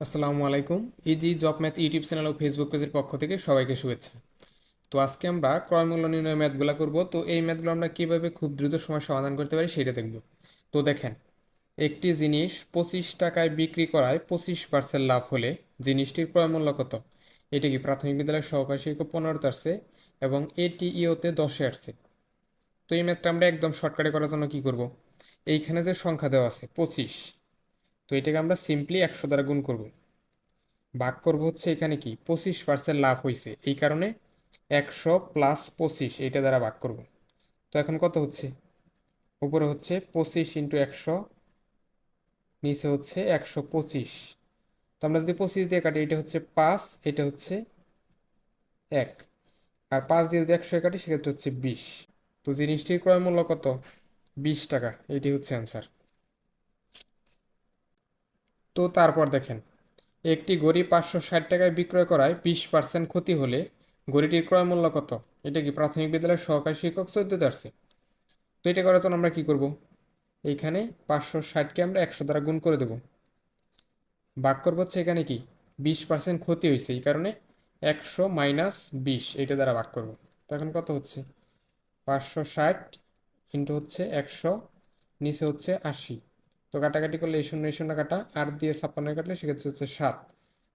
আসসালামু আলাইকুম। Easy job math YouTube channel ও Facebook পেজের পক্ষ থেকে সবাইকে শুভেচ্ছা। তো আজকে আমরা ক্রয় মূল্য নির্ণয় ম্যাথগুলো করব। তো এই ম্যাথগুলো আমরা কীভাবে খুব দ্রুত সময় সমাধান করতে পারি সেটা দেখব। তো দেখেন, একটি জিনিস পঁচিশ টাকায় বিক্রি করায় পঁচিশ পার্সেন্ট লাভ হলে জিনিসটির ক্রয় মূল্য কত? এটা কি প্রাথমিক বিদ্যালয়ের সহকারী শিক্ষক পনেরোতে আসছে এবং এটিইওতে দশে আসছে। তো এই ম্যাথটা আমরা একদম শর্টকাটে করার জন্য কি করব? এইখানে যে সংখ্যা দেওয়া আছে, পঁচিশ। তো এটাকে আমরা সিম্পলি একশো দ্বারা গুণ করব। ভাগ করব হচ্ছে এখানে কি? পঁচিশ পার্সেন্ট লাভ হয়েছে এই কারণে একশো প্লাস পঁচিশ, এইটা দ্বারা ভাগ করব। তো এখন কত হচ্ছে? উপরে হচ্ছে পঁচিশ ইন্টু একশো, নিচে হচ্ছে একশো পঁচিশ। তো আমরা যদি পঁচিশ দিয়ে কাটি এটা হচ্ছে পাঁচ, এটা হচ্ছে এক। আর পাঁচ দিয়ে যদি একশো কাটি, সেক্ষেত্রে হচ্ছে বিশ। তো জিনিসটির ক্রয় মূল্য কত? বিশ টাকা এটি হচ্ছে অ্যান্সার তো তারপর দেখেন, একটি গড়ি পাঁচশো ষাট টাকায় বিক্রয় করায় বিশ পার্সেন্ট ক্ষতি হলে গড়িটির ক্রয় মূল্য কত? এটা কি প্রাথমিক বিদ্যালয়ের সহকারী শিক্ষক চোদ্দতে আসছে তো এটা করার জন্য আমরা কি করব? এইখানে পাঁচশো ষাটকে আমরা একশো দ্বারা গুণ করে দেব। ভাগ করব হচ্ছে এখানে কি? বিশ পার্সেন্ট ক্ষতি হয়েছে, এই কারণে একশো মাইনাস বিশ এটা দ্বারা ভাগ করব। তো এখন কত হচ্ছে? পাঁচশো ষাট ইন্টু হচ্ছে একশো, নিচে হচ্ছে আশি। তো কাটাকাটি করলে এই শূন্য এই শূন্য কাটা। আট দিয়ে ছাপ্পান্ন কাটলে সেক্ষেত্রে হচ্ছে সাত।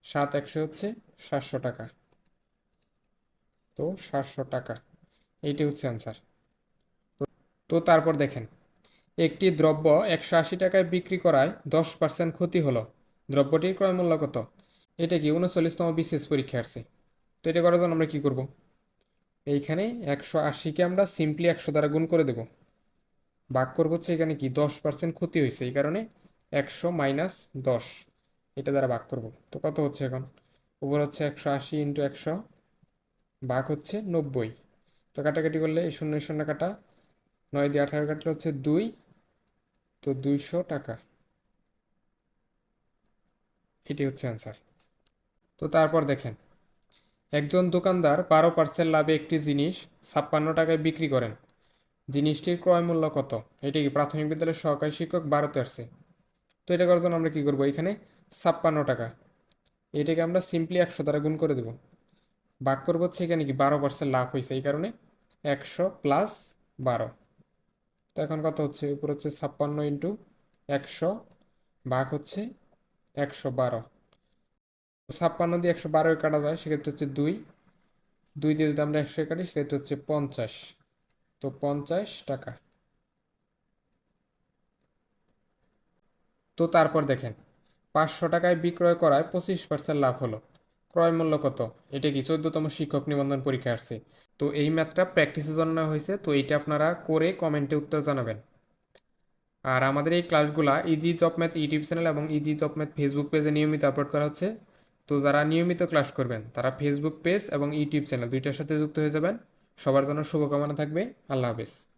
সাত একশো হচ্ছে সাতশো টাকা। তো সাতশো টাকা। এইটি হচ্ছে অ্যান্সার তো তারপর দেখেন। একটি দ্রব্য একশো আশি টাকায় বিক্রি করায় দশ পার্সেন্ট ক্ষতি হলো। দ্রব্যটির ক্রয় মূল্য কত? এটা কি উনচল্লিশতম বিশেষ পরীক্ষা আসছে। তো এটা করার জন্য আমরা কি করব? এইখানে একশো আশিকে আমরা সিম্পলি একশো দ্বারা গুণ করে দেব। ভাগ করব হচ্ছে এখানে কি? দশ পার্সেন্ট ক্ষতি হয়েছে এই কারণে একশো মাইনাস দশ। এটা দ্বারা ভাগ করব। তো কত হচ্ছে এখন? উপর হচ্ছে একশো আশি ইন্টু একশো, ভাগ হচ্ছে নব্বই। তো কাটাকাটি করলে এই শূন্য শূন্য কাটা, নয় দিয়ে আঠারো কাটলে হচ্ছে দুই, তো দুইশো টাকা। এটি হচ্ছে অ্যান্সার। তো তারপর দেখেন, একজন দোকানদার বারো পার্সেন্ট লাভে একটি জিনিস ছাপ্পান্ন টাকায় বিক্রি করেন। জিনিসটির ক্রয় মূল্য কত? এটা কি প্রাথমিক বিদ্যালয়ের সহকারী শিক্ষক বারোতে আসছে? তো এটা করার জন্য আমরা কি করব? এখানে ছাপ্পান্ন টাকা। এটাকে আমরা সিম্পলি একশো দ্বারা গুণ করে দেবো। বাক করব হচ্ছে এখানে কি বারো পার্সেন্ট লাভ হয়েছে এই কারণে একশো প্লাস বারো। তো এখন কত হচ্ছে? উপর হচ্ছে ছাপ্পান্ন ইন্টু একশো, ভাগ হচ্ছে একশো বারো। ছাপ্পান্ন দিয়ে একশো বারোয় কাটা যায়, সেক্ষেত্রে হচ্ছে দুই। দুই দিয়ে যদি আমরা একশো কাটি, সেক্ষেত্রে হচ্ছে পঞ্চাশ। তো পঞ্চাশ টাকা। তো তারপর দেখেন, পাঁচশো টাকায় বিক্রয় করায় পঁচিশ পার্সেন্ট লাভ হলো। ক্রয় মূল্য কত? এটা কি চোদ্দতম শিক্ষক নিবন্ধন পরীক্ষা আসছে? তো এই ম্যাথটা প্র্যাকটিসের জন্য হয়েছে, তো এইটা আপনারা করে কমেন্টে উত্তর জানাবেন। আর আমাদের এই ক্লাসগুলা easy job math YouTube channel এবং ইজি জব ম্যাথ ফেসবুক পেজে নিয়মিত আপলোড করা হচ্ছে। তো যারা নিয়মিত ক্লাস করবেন, তারা ফেসবুক পেজ এবং ইউটিউব চ্যানেল দুইটার সাথে যুক্ত হয়ে যাবেন। সবার জন্য শুভকামনা থাকবে। আল্লাহ হাফেজ।